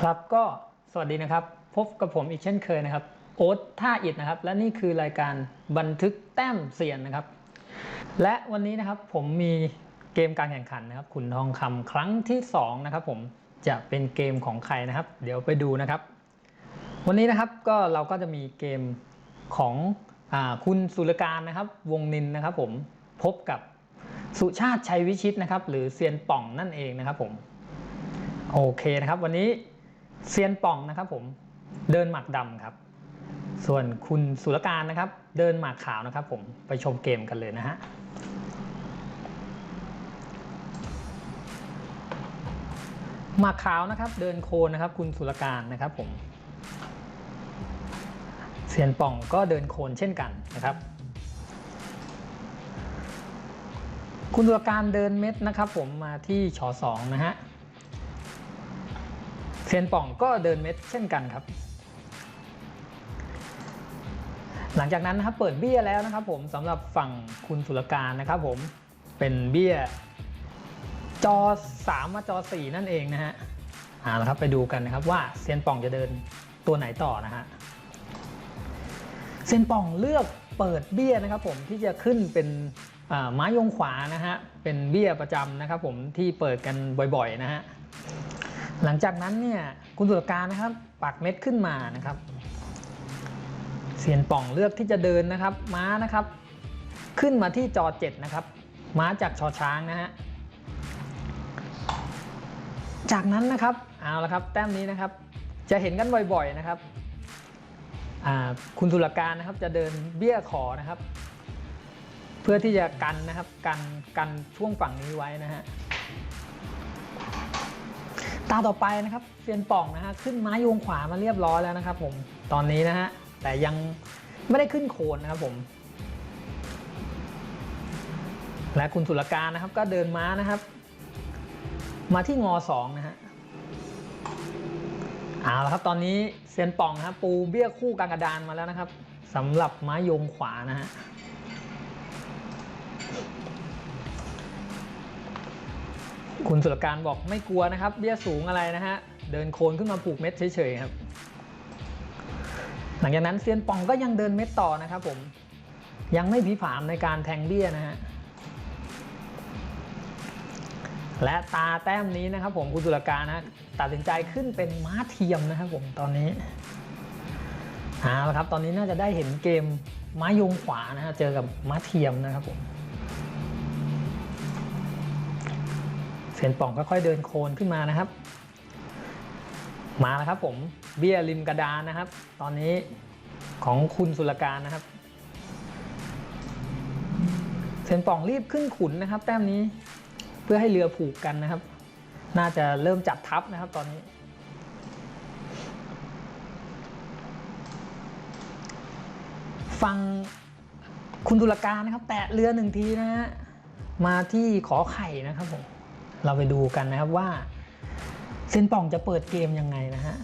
ครับก็สวัสดีนะครับ พบกับผมอีกเช่นเคยนะครับ โอ๊ตท่าอิดนะครับ และนี่คือรายการบันทึกแต้มเสียนนะครับ และวันนี้นะครับผมมีเกมการแข่งขันนะครับขุนทองคำครั้งที่สองนะครับผมจะเป็นเกมของใครนะครับ เดี๋ยวไปดูนะครับ วันนี้นะครับก็เราก็จะมีเกมของอคุณสุรการนะครับ วงนินนะครับ ผมพบกับสุชาติชัยวิชิตนะครับ หรือเซียนป่องนั่นเองนะครับ ผม โอเคนะครับ วันนี้ เซียนป่องนะครับผมเดินหมากดำครับ ส่วนคุณสุรการนะครับ เดินหมากขาวนะครับ ผมไปชมเกมกันเลยนะฮะหมากขาวนะครับ เดินโคนนะครับ คุณสุรการนะครับผมเซียนป่องก็เดินโคนเช่นกันนะครับ คุณสุรการเดินเม็ดนะครับ ผมมาที่ชอสองนะฮะ เซนป่องก็เดินเม็ดเช่นกันครับ หลังจากนั้นนะครับเปิดเบี้ยแล้วนะครับ ผมสำหรับฝั่งคุณสุรการนะครับผมเป็นเบี้ยจอ3มาจอ4นั่นเองนะฮะเอาละครับไปดูกันนะครับว่าเซียนป่องจะเดินตัวไหนต่อนะฮะเซียนป่องเลือกเปิดเบี้ยนะครับ ผมที่จะขึ้นเป็นอ่าไม้ยงขวานะฮะเป็นเบี้ยประจำนะครับ ผมที่เปิดกันบ่อยๆนะฮะ หลังจากนั้นเนี่ยคุณตุลการนะครับปักเม็ดขึ้นมานะครับเซียนป่องเลือกที่จะเดินนะครับ ม้านะครับ ขึ้นมาที่จอเจ็ดนะครับ ม้าจากชอช้างนะฮะจากนั้นนะครับเอาละครับ แต้มนี้นะครับ จะเห็นกันบ่อยๆนะครับคุณตุลการนะครับจะเดินเบี้ยขอนะครับ เพื่อที่จะกันนะครับกันกันช่วงฝั่งนี้ไว้นะฮะ ตาต่อไปนะครับเซียนป่องนะฮะขึ้นไม้โยงขวามาเรียบร้อยแล้วนะครับ ผมตอนนี้นะฮะแต่ยังไม่ได้ขึ้นโคนนะครับผม และคุณสุรการนะครับ ก็เดินม้านะครับ มาที่งอสองนะฮะเอาละครับตอนนี้เซียนป่องนะครับปูเบี้ยคู่กลางกระดานมาแล้วนะครับสำหรับไม้โยงขวานะฮะ คุณสุรการบอกไม่กลัวนะครับ เบี้ยสูงอะไรนะฮะ เดินโคนขึ้นมาผูกเม็ดเฉยๆครับ หลังจากนั้นเซียนปองก็ยังเดินเม็ดต่อนะครับผม ยังไม่ผีผามในการแทงเบี้ยนะฮะ และตาแต้มนี้นะครับผมคุณสุรการนะตัดสินใจขึ้นเป็นม้าเทียมนะครับผมตอนนี้เอาละครับตอนนี้น่าจะได้เห็นเกมม้ายงขวานะฮะเจอกับม้าเทียมนะครับผม เซนป่องค่อยๆเดินโคนขึ้นมานะครับ มาแล้วครับผมเบี้ยริมกระดานนะครับ ตอนนี้ของคุณสุรการนะครับ เซนป่องรีบขึ้นขุนนะครับ แต้มนี้เพื่อให้เรือผูกกันนะครับ น่าจะเริ่มจับทับนะครับตอนนี้ฟังคุณตุลการนะครับ แตะเรือหนึ่งทีนะฮะมาที่ขอไข่นะครับผม เราไปดูกันนะครับว่า เซนป่องจะเปิดเกมยังไงนะฮะ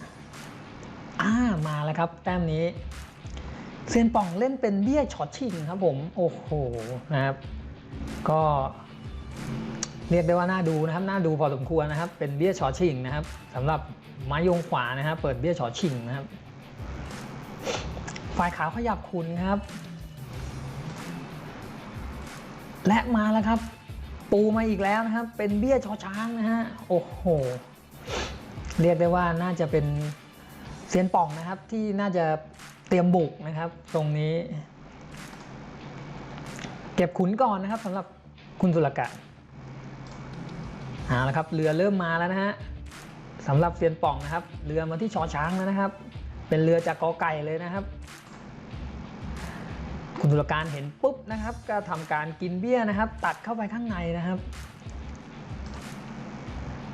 อ่ามาแล้วครับ แต้มนี้ เซนป่องเล่นเป็นเบี้ยช็อตชิงครับผม โอ้โหนะครับ ก็เรียกได้ว่าน่าดูนะครับ น่าดูพอสมควรนะครับ เป็นเบี้ยช็อตชิงนะครับสำหรับไม้ยงขวานะครับเปิดเบี้ยช็อตชิงนะครับ ฝ่ายขาวขยับคุณครับ และมาแล้วครับ ปูมาอีกแล้วนะครับ เป็นเบี้ยชอช้างนะฮะ โอ้โห เรียกได้ว่าน่าจะเป็นเซียนป่องนะครับ ที่น่าจะเตรียมบุกนะครับ ตรงนี้ เก็บขุนก่อนนะครับสำหรับคุณสุรกะเอาละครับ เรือเริ่มมาแล้วนะฮะสำหรับเซียนป่องนะครับ เรือมาที่ชอช้างแล้วนะครับ เป็นเรือจากกอไก่เลยนะครับ คุณตุลการเห็นปุ๊บนะครับ ก็ทำการกินเบี้ยนะครับ ตัดเข้าไปข้างในนะครับ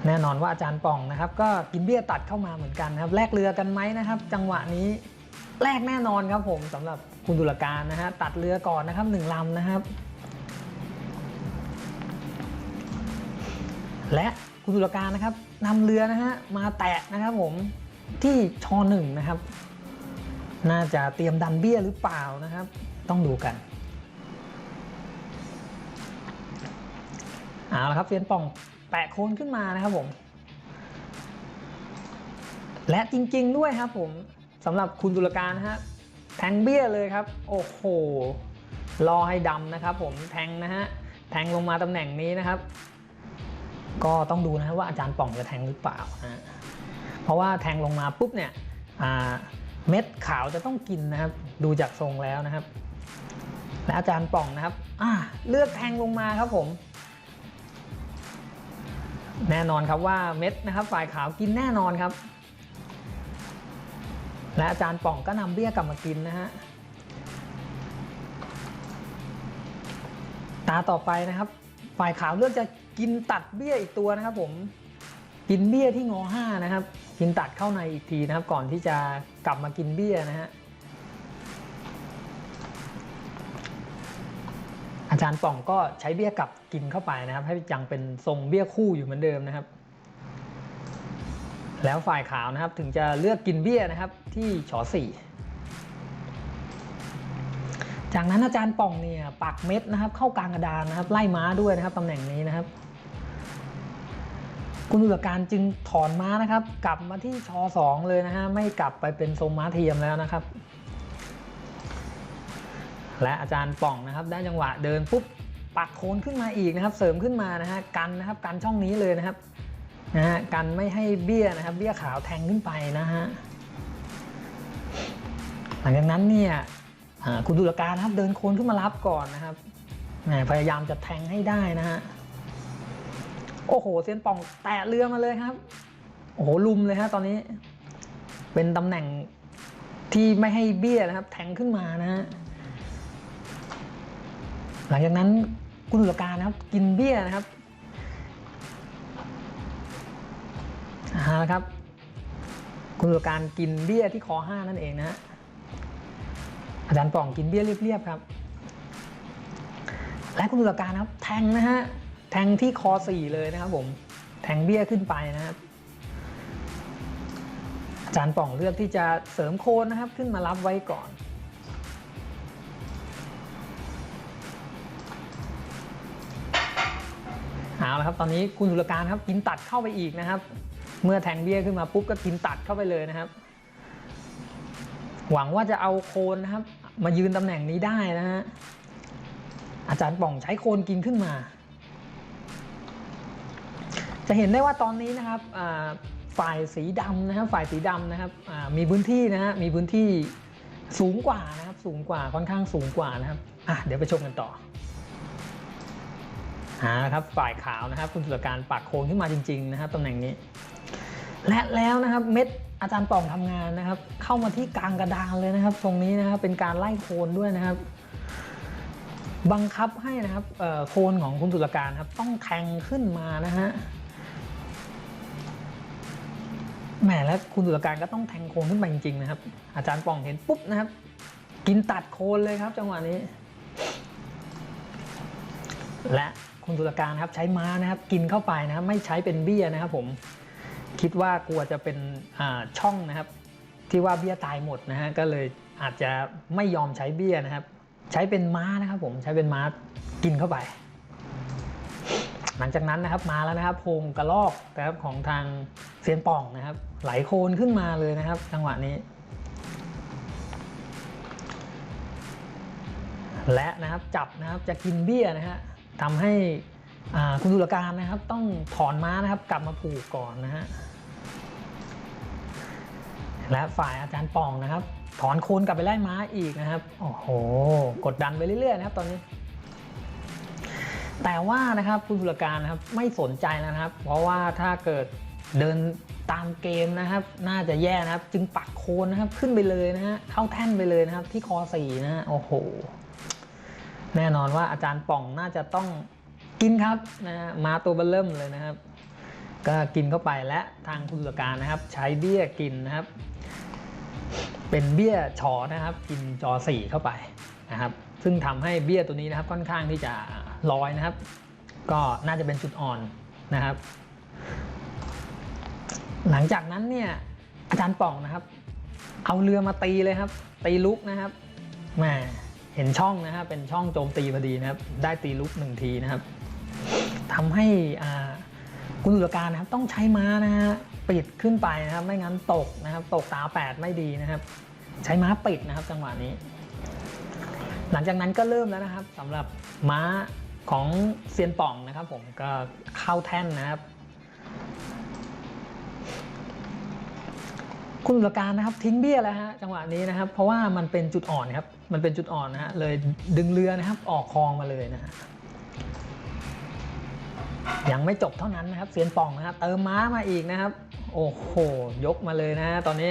แน่นอนว่าอาจารย์ป่องนะครับ ก็กินเบี้ยตัดเข้ามาเหมือนกันนะครับ แลกเรือกันไหมนะครับ จังหวะนี้แลกแน่นอนครับผมสำหรับคุณตุลการนะฮะตัดเรือก่อนนะครับหนึ่งลำนะครับ และคุณตุลการนะครับนำเรือนะฮะมาแตะนะครับผมที่ชอหนึ่งนะครับ น่าจะเตรียมดันเบี้ยหรือเปล่านะครับ ต้องดูกันเอาละครับเซียนป่องแปะโคนขึ้นมานะครับผม และจริงๆด้วยครับผมสำหรับคุณตุลการฮะแทงเบี้ยเลยครับ โอ้โหรอให้ดำนะครับ ผมแทงนะฮะแทงลงมาตำแหน่งนี้นะครับ ก็ต้องดูนะครับว่าอาจารย์ป่องจะแทงหรือเปล่านะฮะเพราะว่าแทงลงมาปุ๊บเนี่ยเม็ดขาวจะต้องกินนะครับ ดูจากทรงแล้วนะครับ และอาจารย์ป่องนะครับอ่าเลือกแทงลงมาครับผม แน่นอนครับว่าเม็ดนะครับ ฝ่ายขาวกินแน่นอนครับ และอาจารย์ป่องก็นำเบี้ยกลับมากินนะฮะตาต่อไปนะครับ ฝ่ายขาวเลือกจะกินตัดเบี้ยอีกตัวนะครับ ผมกินเบี้ยที่งอห้านะครับ กินตัดเข้าในอีกทีนะครับ ก่อนที่จะกลับมากินเบี้ยนะฮะ จารย์ป่องก็ใช้เบี้ยกลับกินเข้าไปนะครับ ให้ยังเป็นทรงเบี้ยคู่อยู่เหมือนเดิมนะครับ แล้วฝ่ายขาวนะครับถึงจะเลือกกินเบี้ยนะครับที่ชอสี่จากนั้นอาจารย์ป่องเนี่ยปักเม็ดนะครับ เข้ากลางกระดานนะครับ ไล่ม้าด้วยนะครับตำแหน่งนี้นะครับ คุณดุลการจึงถอนม้านะครับ กลับมาที่ชอสองเลยนะฮะไม่กลับไปเป็นทรงม้าเทียมแล้วนะครับ และอาจารย์ป่องนะครับได้จังหวะเดินปุ๊บปักโคนขึ้นมาอีกนะครับ เสริมขึ้นมานะฮะกันนะครับกันช่องนี้เลยนะครับนะฮะกันไม่ให้เบี้ยนะครับ เบี้ยขาวแทงขึ้นไปนะฮะหลังจากนั้นเนี่ยคุณดุลการนะครับ เดินโคนขึ้นมารับก่อนนะครับพยายามจะแทงให้ได้นะฮะโอ้โหเซียนป่องแตะเรือมาเลยครับ โอ้โหลุมเลยฮะตอนนี้ เป็นตำแหน่งที่ไม่ให้เบี้ยนะครับ แทงขึ้นมานะฮะ หลังจากนั้นคุณตุลการนะครับ กินเบี้ยนะครับเอาละครับ คุณตุลการกินเบี้ยที่คอห้านั่นเองนะฮะอาจารย์ป่องกินเบี้ยเรียบๆครับ และคุณตุลการนะครับแทงนะฮะแทงที่คอสี่เลยนะครับผมแทงเบี้ยขึ้นไปนะครับอาจารย์ป่องเลือกที่จะเสริมโคนนะครับ ขึ้นมารับไว้ก่อน เอาละครับตอนนี้คุณสุรการครับกินตัดเข้าไปอีกนะครับ เมื่อแทงเบี้ยขึ้นมาปุ๊บก็กินตัดเข้าไปเลยนะครับ หวังว่าจะเอาโคนนะครับ มายืนตำแหน่งนี้ได้นะฮะอาจารย์ป่องใช้โคนกินขึ้นมา จะเห็นได้ว่าตอนนี้นะครับฝ่ายสีดำนะครับฝ่ายสีดำนะครับมีพื้นที่นะฮะมีพื้นที่สูงกว่านะครับสูงกว่าค่อนข้างสูงกว่านะครับอะเดี๋ยวไปชมกันต่อ หานะครับฝ่ายขาวนะครับ คุณสุรการปักโคนขึ้นมาจริงๆนะครับตำแหน่งนี้ และแล้วนะครับเม็ดอาจารย์ป่องทำงานนะครับ เข้ามาที่กลางกระดานเลยนะครับ ตรงนี้นะครับเป็นการไล่โคนด้วยนะครับ บังคับให้นะครับโคนของคุณสุรการครับ ต้องแทงขึ้นมานะฮะแหมแล้วคุณสุรการก็ต้องแทงโคนขึ้นไปจริงๆนะครับ อาจารย์ป่องเห็นปุ๊บนะครับ กินตัดโคนเลยครับ จังหวะนี้ และ คุณตุลการครับใช้ม้านะครับกินเข้าไปนะครับไม่ใช้เป็นเบี้ยนะครับผมคิดว่ากลัวจะเป็นช่องนะครับ ที่ว่าเบี้ยตายหมดนะฮะก็เลยอาจจะไม่ยอมใช้เบี้ยนะครับ ใช้เป็นม้านะครับผมใช้เป็นม้ากินเข้าไป หลังจากนั้นนะครับมาแล้วนะครับโพงกระลอกนะครับของทางเซียนป่องนะครับ ไหลโคนขึ้นมาเลยนะครับ จังหวะนี้ และนะครับจับนะครับจะกินเบี้ยนะฮะ ทำให้คุณตุลการนะครับ ต้องถอนม้านะครับกลับมาผูกก่อนนะฮะและฝ่ายอาจารย์ป่องนะครับ ถอนโคนกลับไปไล่ม้าอีกนะครับโอ้โหกดดันไปเรื่อยๆนะครับ ตอนนี้ แต่ว่านะครับคุณตุลการนะครับไม่สนใจนะครับ เพราะว่าถ้าเกิดเดินตามเกมนะครับ น่าจะแย่นะครับ จึงปักโคนนะครับขึ้นไปเลยนะฮะเข้าแท่นไปเลยนะครับ ที่คอสี่นะฮะโอ้โห แน่นอนว่าอาจารย์ป่องน่าจะต้องกินครับนะฮะมาตัวเบลเริ่มเลยนะครับ ก็กินเข้าไปและทางคุณตุลการนะครับ ใช้เบี้ยกินนะครับ เป็นเบี้ยชอนะครับ กินจอสี่เข้าไปนะครับ ซึ่งทำให้เบี้ยตัวนี้นะครับค่อนข้างที่จะลอยนะครับ ก็น่าจะเป็นจุดอ่อนนะครับ หลังจากนั้นเนี่ยอาจารย์ป่องนะครับ เอาเรือมาตีเลยครับ ตีลุกนะครับแหม เห็นช่องนะครับเป็นช่องโจมตีพอดีนะครับ ได้ตีลุกหนึ่งทีนะครับทำให้คุณตุลการนะครับต้องใช้ม้านะฮะปิดขึ้นไปนะครับ ไม่งั้นตกนะครับ ตกตาแปดไม่ดีนะครับ ใช้ม้าปิดนะครับจังหวะนี้ หลังจากนั้นก็เริ่มแล้วนะครับสำหรับม้าของเซียนป่องนะครับ ผมก็เข้าแท่นนะครับ คุณตุลการนะครับทิ้งเบี้ยแล้วฮะจังหวะนี้นะครับ เพราะว่ามันเป็นจุดอ่อนครับมันเป็นจุดอ่อนนะฮะเลยดึงเรือนะครับออกคลองมาเลยนะฮะยังไม่จบเท่านั้นนะครับเซียนป่องนะครับเติมม้ามาอีกนะครับ โอ้โหยกมาเลยนะฮะตอนนี้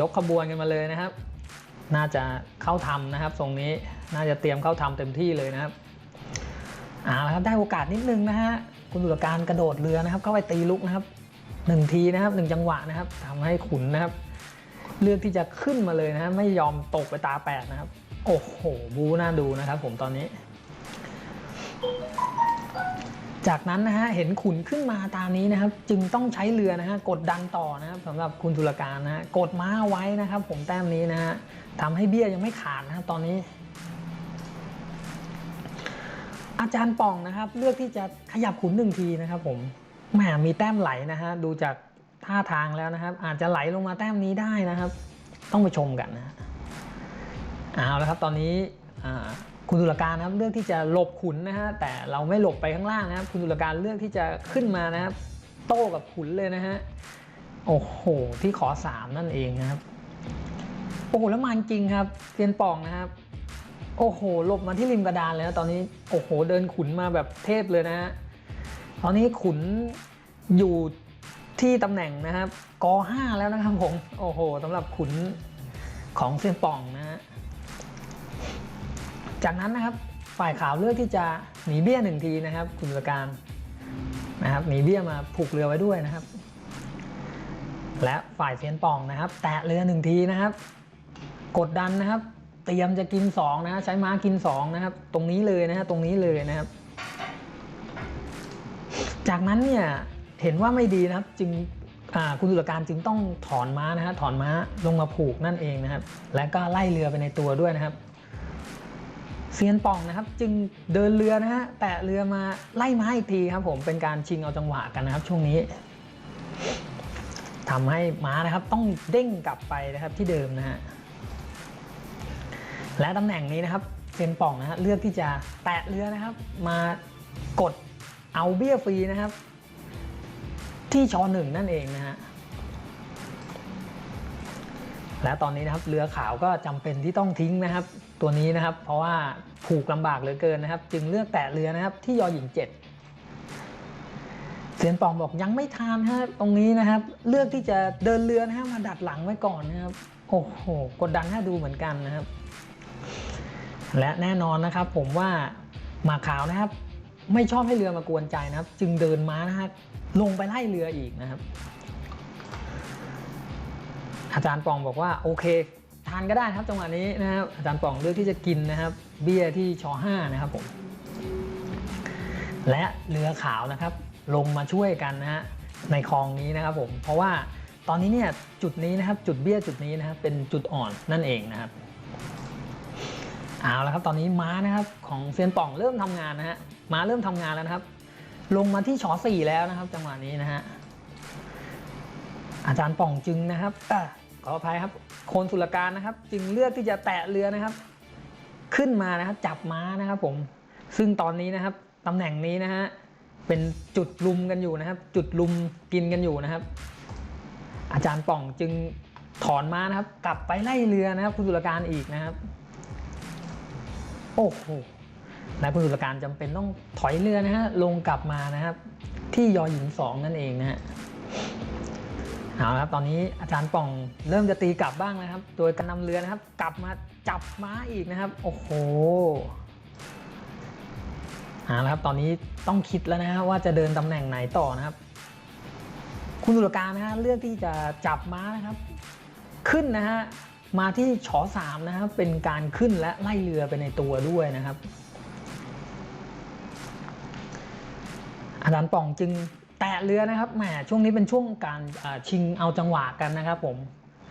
ยกขบวนกันมาเลยนะครับ น่าจะเข้าทำนะครับ ทรงนี้น่าจะเตรียมเข้าทำเต็มที่เลยนะครับเอาละครับได้โอกาสนิดนึงนะฮะคุณตุลการกระโดดเรือนะครับ เข้าไปตีลุกนะครับ หนึ่งทีนะครับหนึ่งจังหวะนะครับทำให้ขุนนะครับ เลือกที่จะขึ้นมาเลยนะฮะไม่ยอมตกไปตาแปดนะครับ โอ้โห บูน่าดูนะครับ ผมตอนนี้ จากนั้นนะฮะเห็นขุนขึ้นมาตามนี้นะครับ จึงต้องใช้เรือนะฮะกดดันต่อนะครับสำหรับคุณธุรการนะฮะกดม้าไว้นะครับ ผมแต้มนี้นะฮะทำให้เบี้ยยังไม่ขาดนะครับตอนนี้อาจารย์ป่องนะครับ เลือกที่จะขยับขุนหนึ่งทีนะครับผม แหมมีแต้มไหลนะฮะดูจากท่าทางแล้วนะครับ อาจจะไหลลงมาแต้มนี้ได้นะครับ ต้องไปชมกันนะฮะเอาแล้วครับตอนนี้คุณตุลการนะครับเลือกที่จะหลบขุนนะฮะแต่เราไม่หลบไปข้างล่างนะครับ คุณตุลการเลือกที่จะขึ้นมานะครับ โต้กับขุนเลยนะฮะโอ้โหที่ขอสามนั่นเองนะครับโอ้โหแล้วมันจริงครับเซียนป่องนะครับ โอ้โหหลบมาที่ริมกระดานแล้วตอนนี้โอ้โหเดินขุนมาแบบเทพเลยนะฮะ ตอนนี้ขุนอยู่ที่ตำแหน่งนะครับกห้าแล้วนะครับผมโอ้โหสำหรับขุนของเซียนป่องนะฮะจากนั้นนะครับฝ่ายขาวเลือกที่จะหนีเบี้ยหนึ่งทีนะครับคุณตุลการนะครับหนีเบี้ยมาผูกเรือไว้ด้วยนะครับ และฝ่ายเซียนป่องนะครับ แตะเรือหนึ่งทีนะครับ กดดันนะครับ เตรียมจะกิน2นะฮะใช้ม้ากิน2นะครับ ตรงนี้เลยนะฮะตรงนี้เลยนะครับ จากนั้นเนี่ยเห็นว่าไม่ดีนะครับจึงคุณตุลการจึงต้องถอนม้านะฮะถอนม้าลงมาผูกนั่นเองนะครับ และก็ไล่เรือไปในตัวด้วยนะครับเซียนป่องนะครับจึงเดินเรือนะฮะแตะเรือมาไล่ม้าอีกทีครับผมเป็นการชิงเอาจังหวะกันนะครับ ช่วงนี้ทำให้ม้านะครับต้องเด้งกลับไปนะครับที่เดิมนะฮะและตำแหน่งนี้นะครับเซียนป่องนะฮะเลือกที่จะแตะเรือนะครับ มากด เอาเบี้ยฟรีนะครับ ที่ชอหนึ่งนั่นเองนะฮะและตอนนี้นะครับเรือขาวก็จำเป็นที่ต้องทิ้งนะครับ ตัวนี้นะครับ เพราะว่าผูกลำบากเหลือเกินนะครับ จึงเลือกแตะเรือนะครับ ที่ยอหญิงเจ็ดเซียนปองบอกยังไม่ทานฮะตรงนี้นะครับ เลือกที่จะเดินเรือนะฮะมาดัดหลังไว้ก่อนนะครับโอ้โหกดดันให้ดูเหมือนกันนะครับ และแน่นอนนะครับ ผมว่ามาขาวนะครับ ไม่ชอบให้เรือมากวนใจนะครับ จึงเดินม้านะครับลงไปไล่เรืออีกนะครับ อาจารย์ปองบอกว่าโอเค ทานก็ได้ครับจังหวะนี้นะครับอาจารย์ปองเลือกที่จะกินนะครับ เบี้ยที่ชอห้านะครับผมและเรือขาวนะครับ ลงมาช่วยกันนะฮะในคลองนี้นะครับผมเพราะว่าตอนนี้เนี่ยจุดนี้นะครับจุดเบี้ยจุดนี้นะครับเป็นจุดอ่อนนั่นเองนะครับเอาละครับตอนนี้ม้านะครับของเซียนป่องเริ่มทำงานนะฮะ ม้าเริ่มทำงานแล้วนะครับ ลงมาที่ชอสี่แล้วนะครับ จังหวะนี้นะฮะอาจารย์ป่องจึงนะครับอขออภัยครับ โคนสุลการนะครับ จึงเลือกที่จะแตะเรือนะครับ ขึ้นมานะครับจับม้านะครับ ผม ซึ่งตอนนี้นะครับตำแหน่งนี้นะฮะเป็นจุดลุมกันอยู่นะครับ จุดลุมกินกันอยู่นะครับ อาจารย์ป่องจึงถอนม้านะครับ กลับไปไล่เรือนะครับ คุณสุลการอีกนะครับ โอ้โห และคุณสุรการจำเป็นต้องถอยเรือนะฮะลงกลับมานะครับ ที่ยอหญิงสองนั่นเองนะฮะเอาละครับตอนนี้อาจารย์ป่องเริ่มจะตีกลับบ้างนะครับ โดยการนำเรือนะครับ กลับมาจับม้าอีกนะครับ โอ้โหเอาละครับตอนนี้ต้องคิดแล้วนะฮะว่าจะเดินตำแหน่งไหนต่อนะครับ คุณสุรการนะฮะเลือกที่จะจับม้านะครับ ขึ้นนะฮะมาที่ชอสามนะครับเป็นการขึ้นและไล่เรือไปในตัวด้วยนะครับ อา จารย์ป่องจึงแตะเรือนะครับแหมช่วงนี้เป็นช่วงการชิงเอาจังหวะกันนะครับผม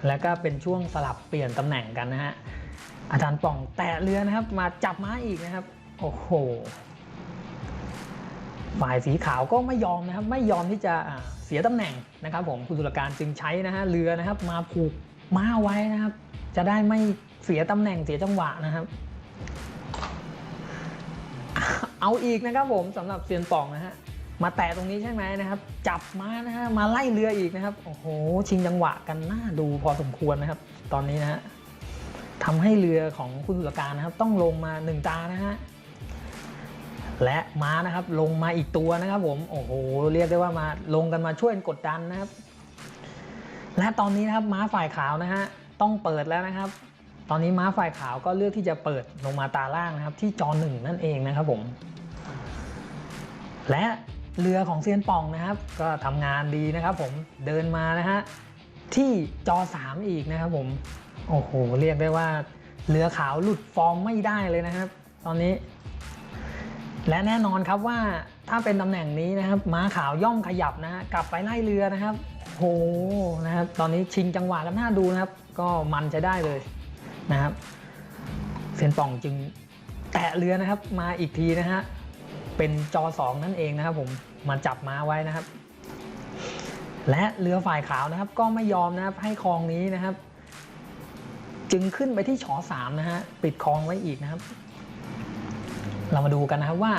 แล้วก็เป็นช่วงสลับเปลี่ยนตำแหน่งกันนะฮะอาจารย์ป่องแตะเรือนะครับ มาจับม้าอีกนะครับ โอ้โหฝ่ายสีขาวก็ไม่ยอมนะครับ ไม่ยอมที่จะเสียตำแหน่งนะครับ ผมคุณตุลการจึงใช้นะฮะเรือนะครับ มาผูกม้าไว้นะครับ จะได้ไม่เสียตำแหน่งเสียจังหวะนะครับ เอาอีกนะครับผมสำหรับเซียนป่องนะฮะ มาแตะตรงนี้ใช่ไหมนะครับ จับม้านะฮะมาไล่เรืออีกนะครับโอ้โหชิงจังหวะกันน่าดูพอสมควรนะครับ ตอนนี้นะฮะทำให้เรือของคุณสุรการนะครับ ต้องลงมาหนึ่งตานะฮะและม้านะครับลงมาอีกตัวนะครับ ผมโอ้โหเรียกได้ว่ามาลงกันมาช่วยกดดันนะครับ และตอนนี้นะครับม้าฝ่ายขาวนะฮะต้องเปิดแล้วนะครับ ตอนนี้ม้าฝ่ายขาวก็เลือกที่จะเปิดลงมาตาล่างนะครับ ที่จอหนึ่งนั่นเองนะครับผม และ เรือของเซียนป่องนะครับ ก็ทำงานดีนะครับผมเดินมานะฮะที่จอ 3 อีกนะครับผม โอ้โห เรียกได้ว่าเรือขาวหลุดฟอร์มไม่ได้เลยนะครับ ตอนนี้ และแน่นอนครับว่าถ้าเป็นตำแหน่งนี้นะครับ ม้าขาวย่อมขยับนะฮะกลับไปไล่เรือนะครับโหนะครับ ตอนนี้ชิงจังหวะกันน่าดูนะครับ ก็มันใช้ได้เลยนะครับเซียนป่องจึงแตะเรือนะครับ มาอีกทีนะฮะ เป็นจอสองนั่นเองนะครับผมมาจับม้าไว้นะครับ และเรือฝ่ายขาวนะครับ ก็ไม่ยอมนะครับให้คลองนี้นะครับ จึงขึ้นไปที่ชอสามนะฮะปิดคลองไว้อีกนะครับ เรามาดูกันนะครับว่า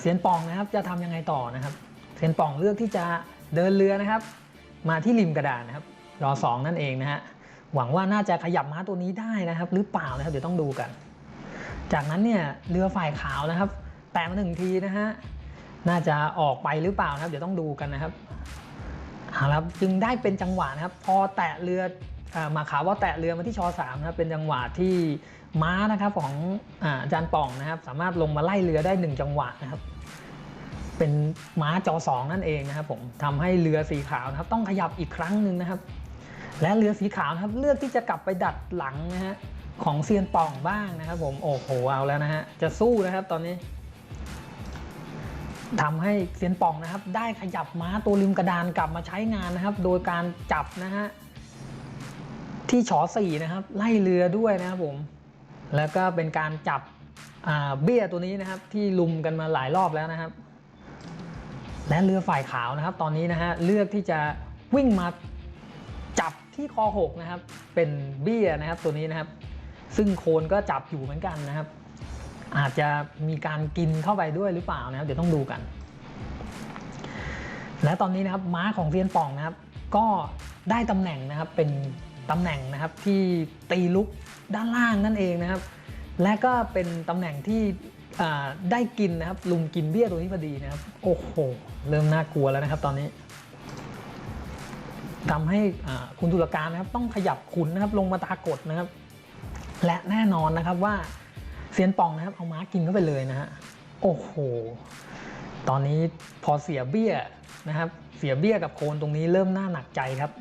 เซียนปองนะครับจะทำยังไงต่อนะครับเซียนปองเลือกที่จะเดินเรือนะครับ มาที่ริมกระดานนะครับรอสองนั่นเองนะฮะหวังว่าน่าจะขยับม้าตัวนี้ได้นะครับ หรือเปล่านะครับเดี๋ยวต้องดูกัน จากนั้นเนี่ยเรือฝ่ายขาวนะครับ แตะมาหนึ่งทีนะฮะ น่าจะออกไปหรือเปล่านะครับ เดี๋ยวต้องดูกันนะครับเอาละจึงได้เป็นจังหวะนะครับ พอแตะเรืออมาขาวว่าแตะเรือมาที่ชอสามนะครับเป็นจังหวะที่ม้านะครับของอาจารย์ป่องนะครับ สามารถลงมาไล่เรือได้หนึ่งจังหวะนะครับ เป็นม้าจอสองนั่นเองนะครับ ผมทำให้เรือสีขาวนะครับ ต้องขยับอีกครั้งหนึ่งนะครับ และเรือสีขาวนะครับเลือกที่จะกลับไปดัดหลังนะฮะของเซียนป่องบ้างนะครับ ผมโอ้โหเอาแล้วนะฮะจะสู้นะครับตอนนี้ ทำให้เซียนป่องนะครับ ได้ขยับม้าตัวริมกระดานกลับมาใช้งานนะครับ โดยการจับนะฮะที่ฉอสี่นะครับ ไล่เรือด้วยนะครับผม แล้วก็เป็นการจับเบี้ยตัวนี้นะครับ ที่ลุมกันมาหลายรอบแล้วนะครับ และเรือฝ่ายขาวนะครับ ตอนนี้นะฮะเลือกที่จะวิ่งมาจับที่คอหกนะครับ เป็นเบี้ยนะครับตัวนี้นะครับ ซึ่งโคนก็จับอยู่เหมือนกันนะครับ อาจจะมีการกินเข้าไปด้วยหรือเปล่านะครับ เดี๋ยวต้องดูกัน และตอนนี้นะครับม้าของเซียนป่องนะครับ ก็ได้ตำแหน่งนะครับเป็นตำแหน่งนะครับที่ตีลุกด้านล่างนั่นเองนะครับ และก็เป็นตำแหน่งที่ได้กินนะครับ ลุมกินเบี้ยตัวนี้พอดีนะครับ โอ้โห เริ่มน่ากลัวแล้วนะครับตอนนี้ทำให้คุณตุลการนะครับ ต้องขยับขุนนะครับลงมาตากดนะครับ และแน่นอนนะครับว่า เซียนปองนะครับ เอาม้ากินเข้าไปเลยนะฮะ โอ้โห ตอนนี้พอเสียเบี้ยนะครับ เสียเบี้ยกับโคนตรงนี้เริ่มน่าหนักใจครับ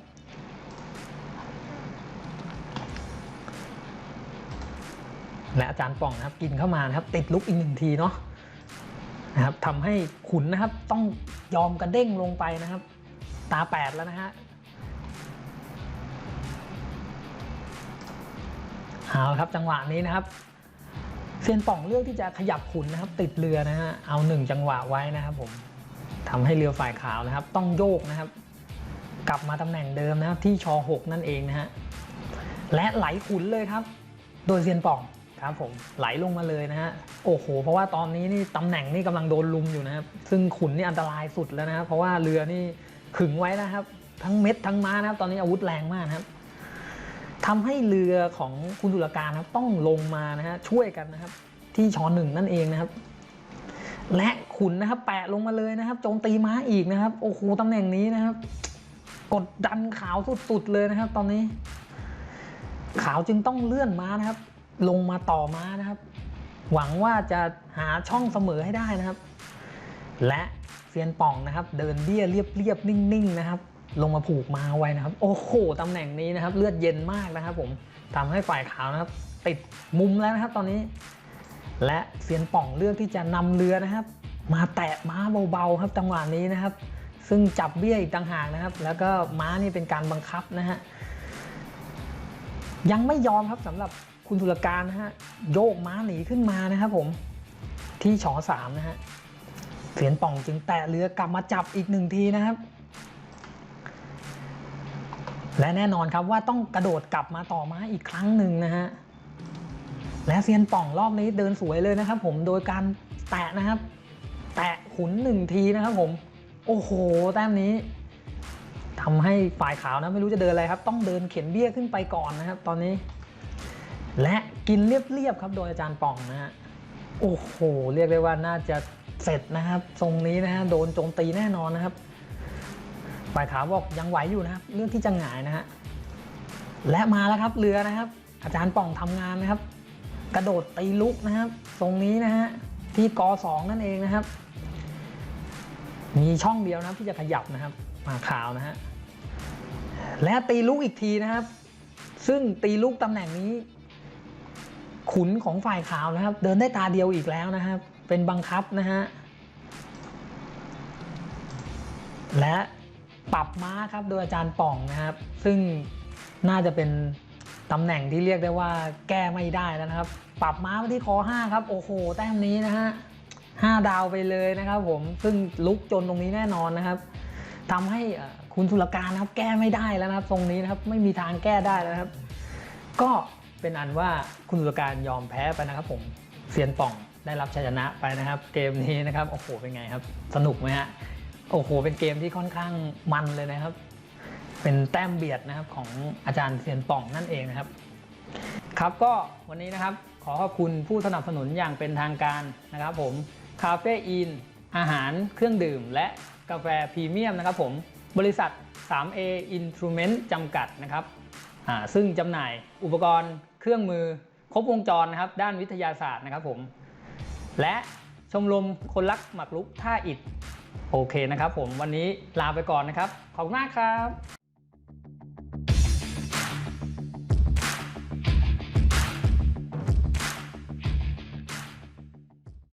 และอาจารย์ป่องนะครับ กินเข้ามานะครับ ติดลุกอีกหนึ่งทีเนาะนะครับทำให้ขุนนะครับต้องยอมกระเด้งลงไปนะครับ ตาแปดแล้วนะฮะเอาครับจังหวะนี้นะครับ เซียนป่องเลือกที่จะขยับขุนนะครับ ติดเรือนะฮะเอาหนึ่งจังหวะไว้นะครับผมทำให้เรือฝ่ายขาวนะครับ ต้องโยกนะครับ กลับมาตำแหน่งเดิมนะครับที่ชอ6นั่นเองนะฮะและไหลขุนเลยครับ โดยเซียนป่องครับผมไหลลงมาเลยนะฮะโอ้โห เพราะว่าตอนนี้นี่ตำแหน่งนี่กำลังโดนลุมอยู่นะครับ ซึ่งขุนนี่อันตรายสุดแล้วนะครับเพราะว่าเรือนี่ขึงไว้นะครับ ทั้งเม็ดทั้งม้านะครับ ตอนนี้อาวุธแรงมากนะครับ ทำให้เรือของคุณตุลการนะครับต้องลงมานะฮะช่วยกันนะครับ ที่ชอหนึ่งนั่นเองนะครับ และขุนนะครับ แปะลงมาเลยนะครับโจมตีม้าอีกนะครับโอ้โหตำแหน่งนี้นะครับ กดดันขาวสุดๆเลยนะครับ ตอนนี้ ขาวจึงต้องเลื่อนม้านะครับ ลงมาต่อม้านะครับ หวังว่าจะหาช่องเสมอให้ได้นะครับ และเซียนป่องนะครับ เดินเบี้ยเรียบๆนิ่งๆนะครับ ลงมาผูกมาไว้นะครับ โอ้โหตำแหน่งนี้นะครับ เลือดเย็นมากนะครับ ผมทำให้ฝ่ายขาวนะครับ ติดมุมแล้วนะครับตอนนี้ และเซียนป่องเลือกที่จะนำเรือนะครับ มาแตะม้าเบาๆครับจังหวะนี้นะครับ ซึ่งจับเบี้ยอีกต่างหากนะครับ แล้วก็ม้านี่เป็นการบังคับนะฮะยังไม่ยอมครับสำหรับคุณธุรการนะฮะโยกม้าหนีขึ้นมานะครับผมที่ชอสามนะฮะเสียนป่องจึงแตะเรือกลับมาจับอีกหนึ่งทีนะครับ และแน่นอนครับว่าต้องกระโดดกลับมาต่อม้าอีกครั้งหนึ่งนะฮะและเซียนป่องรอบนี้เดินสวยเลยนะครับ ผมโดยการแตะนะครับ แตะขุนหนึ่งทีนะครับ ผม โอ้โหแต้มนี้ทำให้ฝ่ายขาวนะไม่รู้จะเดินอะไรครับ ต้องเดินเข็นเบี้ยขึ้นไปก่อนนะครับ ตอนนี้ และกินเรียบๆครับโดยอาจารย์ป่องนะฮะโอ้โห เรียกได้ว่าน่าจะเสร็จนะครับ ทรงนี้นะฮะโดนโจมตีแน่นอนนะครับ ฝ่ายขาวบอกยังไหวอยู่นะครับ เรื่องที่จะหงายนะฮะ และมาแล้วครับเรือนะครับ อาจารย์ป่องทำงานนะครับ กระโดดตีลุกนะครับทรงนี้นะฮะที่กสองนั่นเองนะครับ มีช่องเดียวนะที่จะขยับนะครับ มาขาวนะฮะและตีลุกอีกทีนะครับ ซึ่งตีลุกตำแหน่งนี้ ขุนของฝ่ายขาวนะครับ เดินได้ตาเดียวอีกแล้วนะครับ เป็นบังคับนะฮะและ ปรับม้าครับโดยอาจารย์ป่องนะครับ ซึ่งน่าจะเป็นตำแหน่งที่เรียกได้ว่าแก้ไม่ได้แล้วนะครับ ปรับม้าไปที่คอ5ครับ โอ้โห แต้มนี้นะฮะห้าดาวไปเลยนะครับผมซึ่งลุกจนตรงนี้แน่นอนนะครับทำให้คุณธุรการนะครับแก้ไม่ได้แล้วนะครับ ตรงนี้นะครับไม่มีทางแก้ได้แล้วนะครับ ก็เป็นอันว่าคุณสุรการยอมแพ้ไปนะครับ ผมเซียนป่องได้รับชัยชนะไปนะครับ เกมนี้นะครับโอ้โหเป็นไงครับ สนุกไหมฮะ โอ้โห เป็นเกมที่ค่อนข้างมันเลยนะครับ เป็นแต้มเบียดนะครับของอาจารย์เซียนป่องนั่นเองนะครับ ครับก็วันนี้นะครับขอขอบคุณผู้สนับสนุนอย่างเป็นทางการนะครับผมคาเฟอีน อาหารเครื่องดื่ม และกาแฟพรีเมียมนะครับผมบริษัท 3A Instrument จำกัดนะครับอ่าซึ่งจำหน่ายอุปกรณ์เครื่องมือครบวงจรนะครับด้านวิทยาศาสตร์นะครับผม และชมรมคนรักหมักลุกท่าอิฐ โอเคนะครับผมวันนี้ลาไปก่อนนะครับ ขอบคุณมากครับ